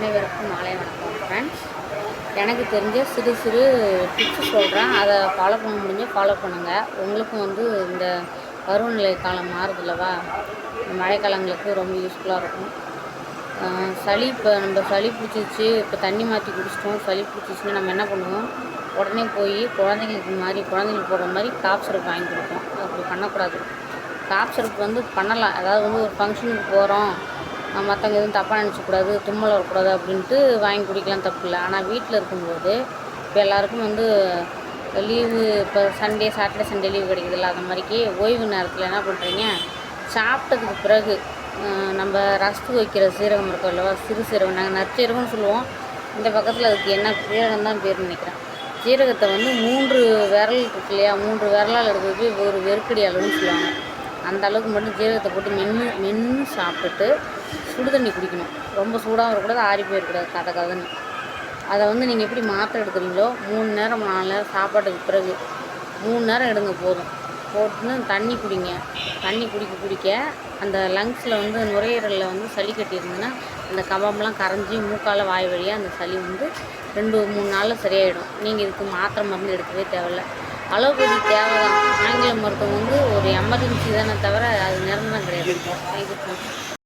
அனைவருக்கும் மாலை வணக்கம் ஃப்ரெண்ட்ஸ் எனக்கு தெரிஞ்ச சிறு சிறு டிப்ஸ் சொல்கிறேன் அதை ஃபாலோ பண்ண முடிஞ்சு ஃபாலோ பண்ணுங்கள் உங்களுக்கும் வந்து இந்த பருவநிலை காலம் மாறுதுல்லவா? மழைக்காலங்களுக்கு ரொம்ப யூஸ்ஃபுல்லாக இருக்கும். சளி இப்போ நம்ம சளி பிடிச்சிச்சு இப்போ தண்ணி மாற்றி குடிச்சிட்டோம் சளி பிடிச்சிச்சுன்னா நம்ம என்ன பண்ணுவோம்? உடனே போய் குழந்தைங்களுக்கு மாதிரி குழந்தைங்களுக்கு போடுற மாதிரி காப் சிரப் வாங்கி கொடுப்போம் அப்படி பண்ணக்கூடாது. காப் சிரப் வந்து பண்ணலாம். அதாவது வந்து ஒரு ஃபங்க்ஷனுக்கு போகிறோம் மற்றவங்க எதுவும் தப்பாக நினச்சக்கூடாது தும்மல் வரக்கூடாது அப்படின்ட்டு வாங்கி குடிக்கலாம் தப்பு இல்லை ஆனால் வீட்டில் இருக்கும்போது இப்போ எல்லாருக்கும் வந்து லீவு இப்போ சண்டே சாட்டர்டே சண்டே லீவு கிடைக்குதுல்ல அந்த மாதிரிக்கு ஓய்வு நேரத்தில் என்ன பண்ணுறீங்க சாப்பிட்டதுக்கு பிறகு நம்ம ரசத்து வைக்கிற சீரகம் இருக்கும் அல்லவா சிறு சீரகம் நாங்கள் நற்சீரகம்னு சொல்லுவோம். இந்த பக்கத்தில் அதுக்கு என்ன சீரகம் தான் பேர் நினைக்கிறேன். சீரகத்தை வந்து மூன்று விரல் இருக்கு இல்லையா மூன்று விரலால் எடுத்து ஒரு வெறுக்கடி அளவுன்னு சொல்லுவாங்க. அந்த அளவுக்கு மட்டும் சீரகத்தை போட்டு மென்று மென்று சாப்பிட்டுட்டு சுடு தண்ணி குடிக்கணும். ரொம்ப சூடாகவும் இருக்கக்கூடாது ஆறி போயிடக்கூடாது கதை கதைன்னு அதை வந்து நீங்கள் எப்படி மாத்திரை எடுக்கிறீங்களோ மூணு நேரம் நாலு நேரம் சாப்பாட்டுக்கு பிறகு மூணு நேரம் எடுங்க போதும். போட்டுன்னு தண்ணி குடிங்க. தண்ணி குடிக்க குடிக்க அந்த லங்ஸில் வந்து நுரையீரலில் வந்து சளி கட்டியிருந்ததுன்னா அந்த கபம்லாம் கரைஞ்சி மூக்கால் வாய் வழியாக அந்த சளி வந்து ரெண்டு மூணு நாளில் சரியாயிடும். நீங்கள் இதுக்கு மாத்திரை மருந்து எடுக்கவே தேவையில்ல. அலோபதி தேவை தான் ஆங்கில மருத்துவம் வந்து ஒரு எமர்ஜென்சி தானே தவிர அது நிரந்தரம் கிடையாது. தேங்க்யூ